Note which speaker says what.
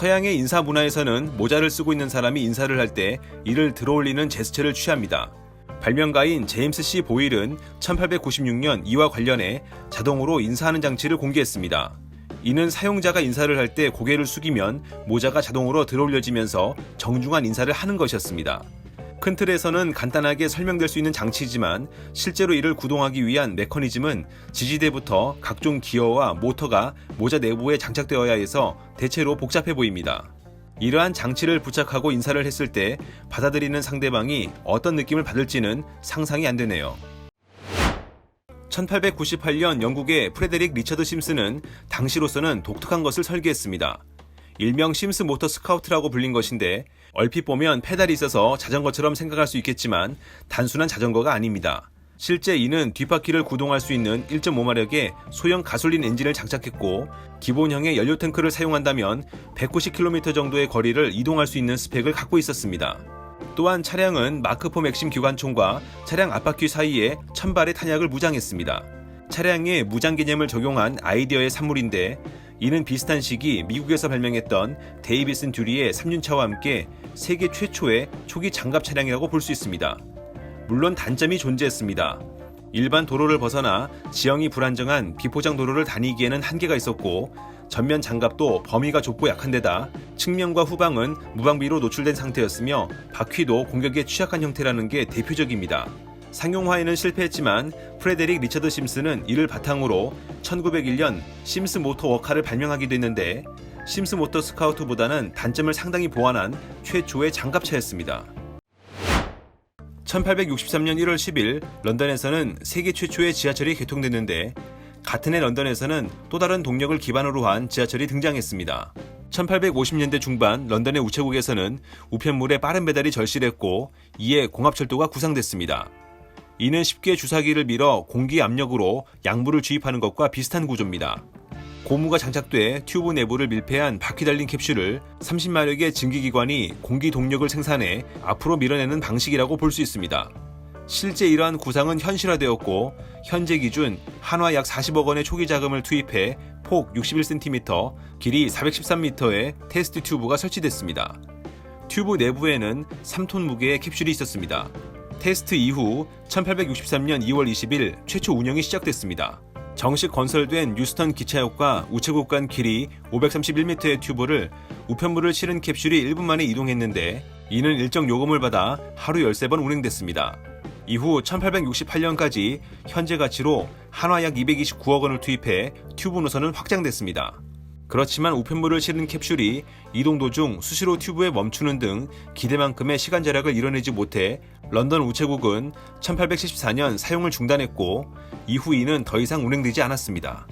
Speaker 1: 서양의 인사 문화에서는 모자를 쓰고 있는 사람이 인사를 할 때 이를 들어올리는 제스처를 취합니다. 발명가인 제임스 C. 보일은 1896년 이와 관련해 자동으로 인사하는 장치를 공개했습니다. 이는 사용자가 인사를 할 때 고개를 숙이면 모자가 자동으로 들어올려지면서 정중한 인사를 하는 것이었습니다. 큰 틀에서는 간단하게 설명될 수 있는 장치지만 실제로 이를 구동하기 위한 메커니즘은 지지대부터 각종 기어와 모터가 모자 내부에 장착되어야 해서 대체로 복잡해 보입니다. 이러한 장치를 부착하고 인사를 했을 때 받아들이는 상대방이 어떤 느낌을 받을지는 상상이 안 되네요. 1898년 영국의 프레데릭 리처드 심스는 당시로서는 독특한 것을 설계했습니다. 일명 심스 모터 스카우트라고 불린 것인데 얼핏 보면 페달이 있어서 자전거처럼 생각할 수 있겠지만 단순한 자전거가 아닙니다. 실제 이는 뒷바퀴를 구동할 수 있는 1.5마력의 소형 가솔린 엔진을 장착했고 기본형의 연료 탱크를 사용한다면 190km 정도의 거리를 이동할 수 있는 스펙을 갖고 있었습니다. 또한 차량은 마크4 맥심 기관총과 차량 앞바퀴 사이에 천발의 탄약을 무장했습니다. 차량에 무장 개념을 적용한 아이디어의 산물인데 이는 비슷한 시기 미국에서 발명했던 데이비슨 듀리의 3륜차와 함께 세계 최초의 초기 장갑 차량이라고 볼 수 있습니다. 물론 단점이 존재했습니다. 일반 도로를 벗어나 지형이 불안정한 비포장 도로를 다니기에는 한계가 있었고 전면 장갑도 범위가 좁고 약한 데다 측면과 후방은 무방비로 노출된 상태였으며 바퀴도 공격에 취약한 형태라는 게 대표적입니다. 상용화에는 실패했지만 프레데릭 리처드 심스는 이를 바탕으로 1901년 심스 모터 워카를 발명하기도 했는데 심스 모터 스카우트보다는 단점을 상당히 보완한 최초의 장갑차였습니다. 1863년 1월 10일 런던에서는 세계 최초의 지하철이 개통됐는데 같은 해 런던에서는 또 다른 동력을 기반으로 한 지하철이 등장했습니다. 1850년대 중반 런던의 우체국에서는 우편물의 빠른 배달이 절실했고 이에 공합철도가 구상됐습니다. 이는 쉽게 주사기를 밀어 공기 압력으로 양물을 주입하는 것과 비슷한 구조입니다. 고무가 장착돼 튜브 내부를 밀폐한 바퀴 달린 캡슐을 30마력의 증기기관이 공기 동력을 생산해 앞으로 밀어내는 방식이라고 볼 수 있습니다. 실제 이러한 구상은 현실화되었고 현재 기준 한화 약 40억 원의 초기 자금을 투입해 폭 61cm, 길이 413m의 테스트 튜브가 설치됐습니다. 튜브 내부에는 3톤 무게의 캡슐이 있었습니다. 테스트 이후 1863년 2월 20일 최초 운영이 시작됐습니다. 정식 건설된 유스턴 기차역과 우체국 간 길이 531m의 튜브를 우편물을 실은 캡슐이 1분 만에 이동했는데 이는 일정 요금을 받아 하루 13번 운행됐습니다. 이후 1868년까지 현재 가치로 한화 약 229억 원을 투입해 튜브 노선은 확장됐습니다. 그렇지만 우편물을 실은 캡슐이 이동 도중 수시로 튜브에 멈추는 등 기대만큼의 시간 절약을 이뤄내지 못해 런던 우체국은 1874년 사용을 중단했고 이후 이는 더 이상 운행되지 않았습니다.